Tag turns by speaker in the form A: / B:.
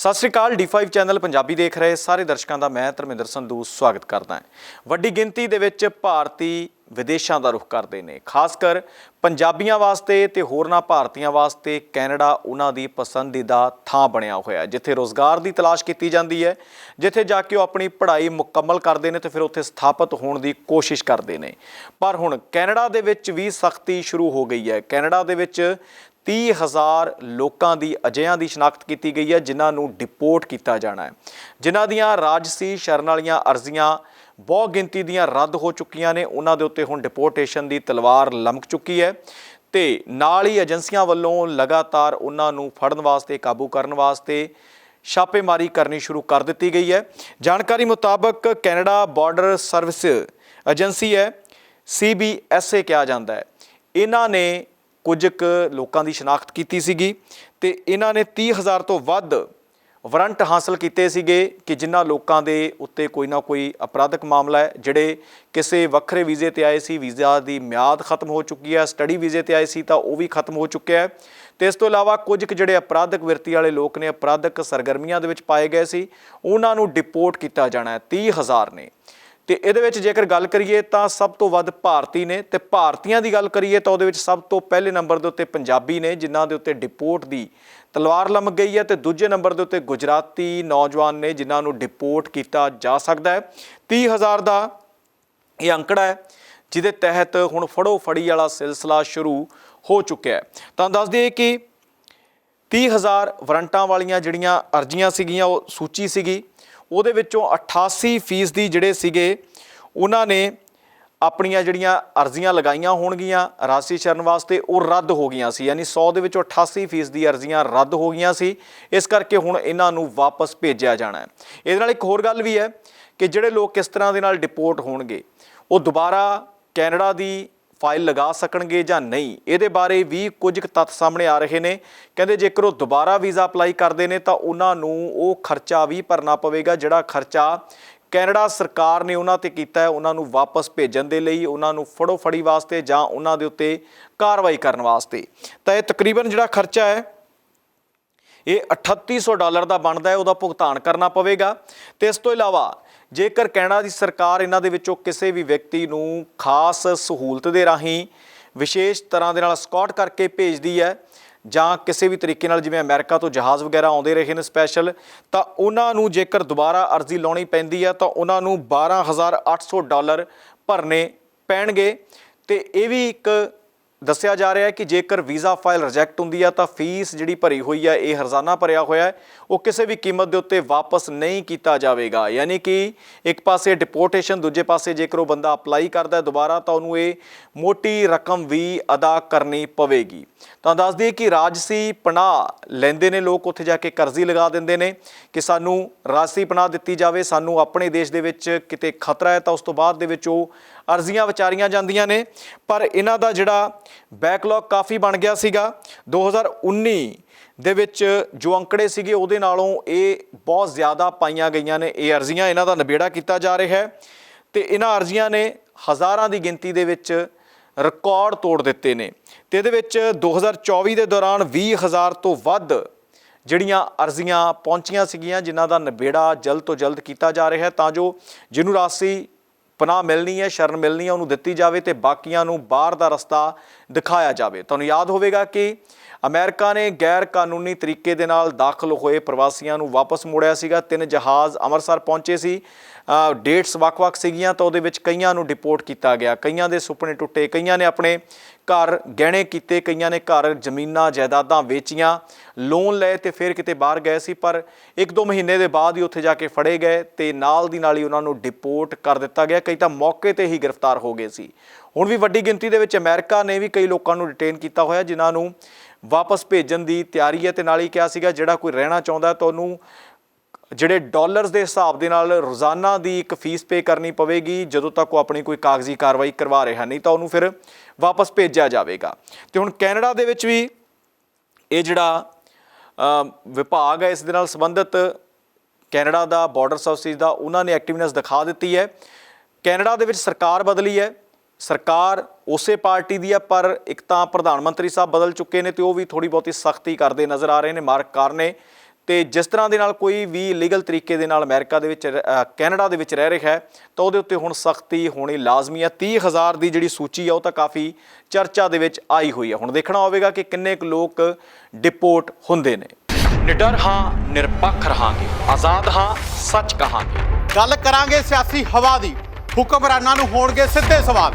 A: ਸਤਿ ਸ਼੍ਰੀ ਅਕਾਲ D5 channel Punjabi ਦੇਖ ਰਹੇ ਸਾਰੇ ਦਰਸ਼ਕਾਂ ਦਾ ਮੈਂ ਧਰਮਿੰਦਰ ਸੰਧੂ ਸਵਾਗਤ ਕਰਦਾ ਹਾਂ। ਵੱਡੀ ਗਿਣਤੀ ਦੇ ਵਿੱਚ ਭਾਰਤੀ ਵਿਦੇਸ਼ਾਂ ਦਾ ਰੁਖ ਕਰਦੇ ਨੇ। ਖਾਸ ਕਰ ਪੰਜਾਬੀਆਂ ਵਾਸਤੇ ਤੇ ਹੋਰਨਾਂ ਭਾਰਤੀਆਂ ਵਾਸਤੇ ਕੈਨੇਡਾ ਉਹਨਾਂ ਦੀ ਪਸੰਦੀਦਾ ਥਾਂ ਬਣਿਆ ਹੋਇਆ ਜਿੱਥੇ ਰੋਜ਼ਗਾਰ ਦੀ ਤਲਾਸ਼ ਕੀਤੀ ਜਾਂਦੀ ਹੈ, ਜਿੱਥੇ ਜਾ ਕੇ ਉਹ ਆਪਣੀ ਪੜ੍ਹਾਈ ਮੁਕੰਮਲ ਕਰਦੇ ਨੇ ਤੇ ਫਿਰ ਉੱਥੇ ਸਥਾਪਿਤ ਹੋਣ ਦੀ ਕੋਸ਼ਿਸ਼ ਕਰਦੇ ਨੇ। ਪਰ ਹੁਣ ਕੈਨੇਡਾ ਦੇ ਵਿੱਚ ਵੀ ਸਖਤੀ ਸ਼ੁਰੂ ਹੋ ਗਈ ਹੈ। ਕੈਨੇਡਾ ਦੇ ਵਿੱਚ 30000 ਲੋਕਾਂ ਦੀ, ਅਜਿਹਿਆਂ ਦੀ ਸ਼ਨਾਖਤ ਕੀਤੀ ਗਈ ਹੈ, ਜਿਨ੍ਹਾਂ ਨੂੰ ਡਿਪੋਰਟ ਕੀਤਾ ਜਾਣਾ ਹੈ। ਜਿਨ੍ਹਾਂ ਦੀਆਂ ਰਾਜਸੀ ਸ਼ਰਨ ਵਾਲੀਆਂ ਅਰਜ਼ੀਆਂ ਬਹੁ ਗਿਣਤੀ ਦੀਆਂ ਰੱਦ ਹੋ ਚੁੱਕੀਆਂ ਨੇ, ਉਹਨਾਂ ਦੇ ਉੱਤੇ ਹੁਣ ਡਿਪੋਰਟੇਸ਼ਨ ਦੀ ਤਲਵਾਰ ਲਮਕ ਚੁੱਕੀ ਹੈ ਤੇ ਨਾਲ ਹੀ ਏਜੰਸੀਆਂ ਵੱਲੋਂ ਲਗਾਤਾਰ ਉਹਨਾਂ ਨੂੰ ਫੜਨ ਵਾਸਤੇ, ਕਾਬੂ ਕਰਨ ਵਾਸਤੇ ਛਾਪੇਮਾਰੀ ਕਰਨੀ ਸ਼ੁਰੂ ਕਰ ਦਿੱਤੀ ਗਈ ਹੈ। ਜਾਣਕਾਰੀ ਮੁਤਾਬਕ ਕੈਨੇਡਾ ਬਾਰਡਰ ਸਰਵਿਸ ਏਜੰਸੀ ਹੈ CBSA ਕਿਹਾ ਜਾਂਦਾ ਹੈ। ਇਹਨਾਂ ਨੇ ਕੁਝ ਕੁ ਲੋਕਾਂ ਦੀ ਸ਼ਨਾਖਤ ਕੀਤੀ ਸੀਗੀ ਤੇ ਇਹਨਾਂ ਨੇ 30000 ਤੋਂ ਵੱਧ ਵਾਰੰਟ ਹਾਸਲ ਕੀਤੇ ਸੀਗੇ ਕਿ ਜਿਨ੍ਹਾਂ ਲੋਕਾਂ ਦੇ ਉੱਤੇ ਕੋਈ ਨਾ ਕੋਈ ਅਪਰਾਧਕ ਮਾਮਲਾ ਹੈ, ਜਿਹੜੇ ਕਿਸੇ ਵੱਖਰੇ ਵੀਜ਼ੇ ਤੇ ਆਏ ਸੀ, ਵੀਜ਼ਾ ਦੀ ਮਿਆਦ ਖਤਮ ਹੋ ਚੁੱਕੀ ਹੈ, ਸਟੱਡੀ ਵੀਜ਼ੇ ਤੇ ਆਏ ਸੀ ਤਾਂ ਉਹ ਵੀ ਖਤਮ ਹੋ ਚੁੱਕਿਆ ਹੈ। ਤੇ ਇਸ ਤੋਂ ਇਲਾਵਾ ਕੁਝ ਕੁ ਜਿਹੜੇ ਅਪਰਾਧਿਕ ਵਿਰਤੀ ਵਾਲੇ ਲੋਕ ਨੇ, ਅਪਰਾਧਕ ਸਰਗਰਮੀਆਂ ਦੇ ਵਿੱਚ ਪਾਏ ਗਏ ਸੀ, ਉਹਨਾਂ ਨੂੰ ਡਿਪੋਰਟ ਕੀਤਾ ਜਾਣਾ ਹੈ 30000 ਨੇ। ਤੇ ਇਹਦੇ ਵਿੱਚ ਜੇਕਰ ਗੱਲ ਕਰੀਏ ਤਾਂ ਸਭ ਤੋਂ ਵੱਧ ਭਾਰਤੀ ਨੇ ਤੇ ਭਾਰਤੀਆਂ ਦੀ ਗੱਲ ਕਰੀਏ ਤਾਂ ਉਹਦੇ ਵਿੱਚ ਸਭ ਤੋਂ ਪਹਿਲੇ ਨੰਬਰ ਦੇ ਉੱਤੇ ਪੰਜਾਬੀ ਨੇ, ਜਿਨ੍ਹਾਂ ਦੇ ਉੱਤੇ ਡਿਪੋਰਟ ਦੀ ਤਲਵਾਰ ਲੰਮ ਗਈ ਹੈ ਤੇ ਦੂਜੇ ਨੰਬਰ ਦੇ ਉੱਤੇ ਗੁਜਰਾਤੀ ਨੌਜਵਾਨ ਨੇ, ਜਿਨ੍ਹਾਂ ਨੂੰ ਡਿਪੋਰਟ ਕੀਤਾ ਜਾ ਸਕਦਾ ਹੈ। 30000 ਦਾ ਇਹ ਅੰਕੜਾ ਹੈ, ਜਿਹਦੇ ਤਹਿਤ ਹੁਣ ਫੜੋ ਫੜੀ ਵਾਲਾ ਸਿਲਸਿਲਾ ਸ਼ੁਰੂ ਹੋ ਚੁੱਕਿਆ ਹੈ। ਤਾਂ ਦੱਸ ਦਈਏ ਕਿ 30000 ਵਾਰੰਟਾਂ ਵਾਲੀਆਂ ਜਿਹੜੀਆਂ ਅਰਜ਼ੀਆਂ ਸੀਗੀਆਂ, ਉਹ ਸੂਚੀ ਸੀਗੀ ਉਹਦੇ ਵਿੱਚੋਂ 88 ਫੀਸਦੀ ਜਿਹੜੇ ਸੀਗੇ, ਉਹਨਾਂ ਨੇ ਆਪਣੀਆਂ ਜਿਹੜੀਆਂ ਅਰਜ਼ੀਆਂ ਲਗਾਈਆਂ ਹੋਣਗੀਆਂ ਰਾਸ਼ੀ ਸ਼ਰਨ ਵਾਸਤੇ, ਉਹ ਰੱਦ ਹੋ ਗਈਆਂ ਸੀ। ਯਾਨੀ 100 ਦੇ ਵਿੱਚੋਂ 88 ਫੀਸਦੀ ਅਰਜ਼ੀਆਂ ਰੱਦ ਹੋ ਗਈਆਂ ਸੀ। ਇਸ ਕਰਕੇ ਹੁਣ ਇਹਨਾਂ ਨੂੰ ਵਾਪਸ ਭੇਜਿਆ ਜਾਣਾ ਹੈ। ਇਹਦੇ ਨਾਲ ਇੱਕ ਹੋਰ ਗੱਲ ਵੀ ਹੈ ਕਿ ਜਿਹੜੇ ਲੋਕ ਕਿਸ ਤਰ੍ਹਾਂ ਦੇ ਨਾਲ ਡਿਪੋਰਟ ਹੋਣਗੇ, ਉਹ ਦੁਬਾਰਾ ਕੈਨੇਡਾ ਦੀ ਫਾਈਲ ਲਗਾ ਸਕਣਗੇ ਜਾਂ ਨਹੀਂ? ਇਹਦੇ ਬਾਰੇ ਵੀ ਕੁਝ ਕੁ ਤੱਥ ਸਾਹਮਣੇ ਆ ਰਹੇ ਨੇ। ਕਹਿੰਦੇ ਜੇਕਰ ਉਹ ਦੁਬਾਰਾ ਵੀਜ਼ਾ ਅਪਲਾਈ ਕਰਦੇ ਨੇ ਤਾਂ ਉਹਨਾਂ ਨੂੰ ਉਹ ਖਰਚਾ ਵੀ ਭਰਨਾ ਪਵੇਗਾ, ਜਿਹੜਾ ਖਰਚਾ ਕੈਨੇਡਾ ਸਰਕਾਰ ਨੇ ਉਹਨਾਂ ਤੇ ਕੀਤਾ ਹੈ। ਉਹਨਾਂ ਨੂੰ ਵਾਪਸ ਭੇਜਣ ਦੇ ਲਈ, ਉਹਨਾਂ ਨੂੰ ਫੜੋ ਫੜੀ ਵਾਸਤੇ ਜਾਂ ਉਹਨਾਂ ਦੇ ਉੱਤੇ ਕਾਰਵਾਈ ਕਰਨ ਵਾਸਤੇ। ਤਾਂ ਇਹ ਤਕਰੀਬਨ ਜਿਹੜਾ ਖਰਚਾ ਹੈ ਇਹ 3800 ਡਾਲਰ ਦਾ ਬਣਦਾ ਹੈ, ਉਹਦਾ ਭੁਗਤਾਨ ਕਰਨਾ ਪਵੇਗਾ। ਤੇ ਇਸ ਤੋਂ ਇਲਾਵਾ, ਜੇਕਰ ਕੈਨੇਡਾ ਦੀ ਸਰਕਾਰ ਇਹਨਾਂ ਦੇ ਵਿੱਚੋਂ ਕਿਸੇ ਵੀ ਵਿਅਕਤੀ ਨੂੰ ਖਾਸ ਸਹੂਲਤ ਦੇ ਰਾਹੀਂ ਵਿਸ਼ੇਸ਼ ਤਰ੍ਹਾਂ ਦੇ ਨਾਲ ਸਕਾਟ ਕਰਕੇ ਭੇਜਦੀ ਹੈ, ਜਾਂ ਕਿਸੇ ਵੀ ਤਰੀਕੇ ਨਾਲ ਜਿਵੇਂ ਅਮਰੀਕਾ ਤੋਂ ਜਹਾਜ਼ ਵਗੈਰਾ ਆਉਂਦੇ ਰਹੇ ਨੇ ਸਪੈਸ਼ਲ, ਤਾਂ ਉਹਨਾਂ ਨੂੰ ਜੇਕਰ ਦੁਬਾਰਾ ਅਰਜ਼ੀ ਲਾਉਣੀ ਪੈਂਦੀ ਹੈ, ਤਾਂ ਉਹਨਾਂ ਨੂੰ 12800 ਡਾਲਰ ਭਰਨੇ ਪੈਣਗੇ। ਤੇ ਇਹ ਵੀ ਇੱਕ ਦੱਸਿਆ ਜਾ ਰਿਹਾ ਹੈ ਕਿ ਜੇਕਰ ਵੀਜ਼ਾ ਫਾਈਲ ਰਿਜੈਕਟ ਹੁੰਦੀ ਆ ਤਾਂ ਫੀਸ ਜਿਹੜੀ ਭਰੀ ਹੋਈ ਆ, ਇਹ ਹਰਜ਼ਾਨਾ ਭਰਿਆ ਹੋਇਆ ਹੈ। ਉਹ ਕਿਸੇ ਵੀ ਕੀਮਤ ਦੇ ਉੱਤੇ ਵਾਪਸ ਨਹੀਂ ਕੀਤਾ ਜਾਵੇਗਾ। ਯਾਨੀ ਕਿ ਇੱਕ ਪਾਸੇ ਡਿਪੋਰਟੇਸ਼ਨ ਦੂਜੇ ਪਾਸੇ ਜੇਕਰ ਉਹ ਬੰਦਾ ਅਪਲਾਈ ਕਰਦਾ ਹੈ ਦੁਬਾਰਾ ਤਾਂ ਉਹਨੂੰ ਇਹ ਮੋਟੀ ਰਕਮ ਵੀ ਅਦਾ ਕਰਨੀ ਪਵੇਗੀ। ਤਾਂ ਦੱਸ ਦਈਏ ਕਿ ਰਾਜਸੀ ਪਨਾਹ ਲੈਂਦੇ ਨੇ ਲੋਕ, ਉੱਥੇ ਜਾ ਕੇ ਕਰਜ਼ੀ ਲਗਾ ਦਿੰਦੇ ਨੇ ਕਿ ਸਾਨੂੰ ਰਾਜਸੀ ਪਨਾਹ ਦਿੱਤੀ ਜਾਵੇ। ਸਾਨੂੰ ਆਪਣੇ ਦੇਸ਼ ਦੇ ਵਿੱਚ ਕਿਤੇ ਖਤਰਾ ਹੈ ਤਾਂ ਉਸ ਤੋਂ ਬਾਅਦ ਦੇ ਵਿੱਚ ਉਹ ਅਰਜ਼ੀਆਂ ਵਿਚਾਰੀਆਂ ਜਾਂਦੀਆਂ ਨੇ। ਪਰ ਇਹਨਾਂ ਦਾ ਜਿਹੜਾ ਬੈਕਲੌਗ ਕਾਫੀ ਬਣ ਗਿਆ ਸੀਗਾ। 2019 ਦੇ ਵਿੱਚ ਜੋ ਅੰਕੜੇ ਸੀਗੇ, ਉਹਦੇ ਨਾਲੋਂ ਇਹ ਬਹੁਤ ਜ਼ਿਆਦਾ ਪਾਈਆਂ ਗਈਆਂ ਨੇ। ਇਹ ਅਰਜ਼ੀਆਂ ਇਹਨਾਂ ਦਾ ਨਿਬੇੜਾ ਕੀਤਾ ਜਾ ਰਿਹਾ ਹੈ ਤੇ ਇਹਨਾਂ ਅਰਜ਼ੀਆਂ ਨੇ ਹਜ਼ਾਰਾਂ ਦੀ ਗਿਣਤੀ ਦੇ ਵਿੱਚ ਰਿਕਾਰਡ ਤੋੜ ਦਿੱਤੇ ਨੇ। ਤੇ ਇਹਦੇ ਵਿੱਚ 2024 ਦੇ ਦੌਰਾਨ 20000 ਤੋਂ ਵੱਧ ਜਿਹੜੀਆਂ ਅਰਜ਼ੀਆਂ ਪਹੁੰਚੀਆਂ ਸੀਗੀਆਂ, ਜਿਨ੍ਹਾਂ ਦਾ ਨਿਬੇੜਾ ਜਲਦ ਤੋਂ ਜਲਦ ਕੀਤਾ ਜਾ ਰਿਹਾ ਹੈ, ਤਾਂ ਜੋ ਜਿਹਨੂੰ ਰਾਸੀ ਪਨਾਹ ਮਿਲਣੀ ਹੈ, ਸ਼ਰਨ ਮਿਲਣੀ ਹੈ, ਉਹਨੂੰ ਦਿੱਤੀ ਜਾਵੇ ਤੇ ਬਾਕੀਆਂ ਨੂੰ ਬਾਹਰ ਦਾ ਰਸਤਾ ਦਿਖਾਇਆ ਜਾਵੇ। ਤੁਹਾਨੂੰ ਯਾਦ ਹੋਵੇਗਾ ਕਿ ਅਮਰੀਕਾ ਨੇ ਗੈਰ ਕਾਨੂੰਨੀ ਤਰੀਕੇ ਦੇ ਨਾਲ ਦਾਖਲ ਹੋਏ ਪ੍ਰਵਾਸੀਆਂ ਨੂੰ ਵਾਪਸ ਮੋੜਿਆ ਸੀਗਾ। ਤਿੰਨ ਜਹਾਜ਼ ਅੰਮ੍ਰਿਤਸਰ ਪਹੁੰਚੇ ਸੀ। ਡੇਟਸ ਵੱਖ-ਵੱਖ ਸੀਗੀਆਂ ਤਾਂ ਉਹਦੇ ਵਿੱਚ ਕਈਆਂ ਨੂੰ ਡਿਪੋਰਟ ਕੀਤਾ ਗਿਆ। ਕਈਆਂ ਦੇ ਸੁਪਨੇ ਟੁੱਟੇ, ਕਈਆਂ ਨੇ ਆਪਣੇ ਘਰ ਗਹਿਣੇ ਕੀਤੇ, ਕਈਆਂ ਨੇ ਘਰ ਜ਼ਮੀਨਾਂ, ਜਾਇਦਾਦਾਂ ਵੇਚੀਆਂ ਲੋਨ ਲਏ ਤੇ ਫਿਰ ਕਿਤੇ ਬਾਹਰ ਗਏ ਸੀ, ਪਰ ਇੱਕ ਦੋ ਮਹੀਨੇ ਦੇ ਬਾਅਦ ਹੀ ਉੱਥੇ ਜਾ ਕੇ ਫੜੇ ਗਏ ਤੇ ਨਾਲ ਦੀ ਨਾਲ ਹੀ ਉਹਨਾਂ ਨੂੰ ਡਿਪੋਰਟ ਕਰ ਦਿੱਤਾ ਗਿਆ। ਕਈ ਤਾਂ ਮੌਕੇ ਤੇ ਹੀ ਗ੍ਰਿਫਤਾਰ ਹੋ ਗਏ ਸੀ। ਹੁਣ ਵੀ ਵੱਡੀ ਗਿਣਤੀ ਦੇ ਵਿੱਚ ਅਮਰੀਕਾ ਨੇ ਵੀ ਕਈ ਲੋਕਾਂ ਨੂੰ ਡਿਟੇਨ ਕੀਤਾ ਹੋਇਆ, ਜਿਨ੍ਹਾਂ ਨੂੰ ਵਾਪਸ ਭੇਜਣ ਦੀ ਤਿਆਰੀ ਹੈ ਤੇ ਨਾਲ ਹੀ ਕਿਹਾ ਸੀਗਾ, ਜਿਹੜਾ ਕੋਈ ਰਹਿਣਾ ਚਾਹੁੰਦਾ ਤਾਂ ਉਹਨੂੰ ਜਿਹੜੇ ਡਾਲਰਸ ਦੇ ਹਿਸਾਬ ਦੇ ਨਾਲ ਰੋਜ਼ਾਨਾ ਦੀ ਇੱਕ ਫੀਸ ਪੇ ਕਰਨੀ ਪਵੇਗੀ, ਜਦੋਂ ਤੱਕ ਉਹ ਆਪਣੀ ਕੋਈ ਕਾਗਜ਼ੀ ਕਾਰਵਾਈ ਕਰਵਾ ਰਿਹਾ ਨਹੀਂ ਤਾਂ ਉਹਨੂੰ ਫਿਰ ਵਾਪਸ ਭੇਜਿਆ ਜਾਵੇਗਾ। ਤੇ ਹੁਣ ਕੈਨੇਡਾ ਦੇ ਵਿੱਚ ਵੀ ਇਹ ਜਿਹੜਾ ਵਿਭਾਗ ਹੈ, ਇਸ ਦੇ ਨਾਲ ਸੰਬੰਧਿਤ ਕੈਨੇਡਾ ਦਾ ਬਾਰਡਰ ਸਰਵਿਸਿਜ਼ ਦਾ, ਉਹਨਾਂ ਨੇ ਐਕਟਿਵਨੈਸ ਦਿਖਾ ਦਿੱਤੀ ਹੈ। ਕੈਨੇਡਾ ਦੇ ਵਿੱਚ ਸਰਕਾਰ ਬਦਲੀ ਹੈ। ਸਰਕਾਰ ਉਸੇ ਪਾਰਟੀ ਦੀ ਹੈ ਪਰ ਇੱਕ ਤਾਂ ਪ੍ਰਧਾਨ ਮੰਤਰੀ ਸਾਹਿਬ ਬਦਲ ਚੁੱਕੇ ਨੇ ਤੇ ਉਹ ਵੀ ਥੋੜੀ ਬਹੁਤੀ ਸਖਤੀ ਕਰਦੇ ਨਜ਼ਰ ਆ ਰਹੇ ਨੇ ਮਾਰਕ ਕਾਰਨੇ। ਤੇ ਜਿਸ ਤਰ੍ਹਾਂ ਦੇ ਨਾਲ ਕੋਈ ਵੀ ਲੀਗਲ ਤਰੀਕੇ ਦੇ ਨਾਲ ਅਮਰੀਕਾ ਦੇ ਵਿੱਚ ਕੈਨੇਡਾ ਦੇ ਵਿੱਚ ਰਹਿ ਰਿਹਾ ਹੈ ਤਾਂ ਉਹਦੇ ਉੱਤੇ ਹੁਣ ਸਖਤੀ ਹੋਣੀ ਲਾਜ਼ਮੀ ਹੈ। 30000 ਦੀ ਜਿਹੜੀ ਸੂਚੀ ਆ ਉਹ ਤਾਂ ਕਾਫੀ ਚਰਚਾ ਦੇ ਵਿੱਚ ਆਈ ਹੋਈ ਹੈ ਹੁਣ ਦੇਖਣਾ ਹੋਵੇਗਾ ਕਿ ਕਿੰਨੇ ਕੁ ਲੋਕ ਡਿਪੋਰਟ ਹੁੰਦੇ ਨੇ। ਨਿਡਰ ਹਾਂ ਨਿਰਪੱਖ ਰਹਾਂਗੇ। ਆਜ਼ਾਦ ਹਾਂ ਸੱਚ ਕਹਾਂਗੇ।
B: ਗੱਲ ਕਰਾਂਗੇ ਸਿਆਸੀ ਹਵਾ ਦੀ। ਹੁਕਮਰਾਨਾਂ ਨੂੰ ਹੋਣਗੇ ਸਿੱਧੇ ਸਵਾਲ।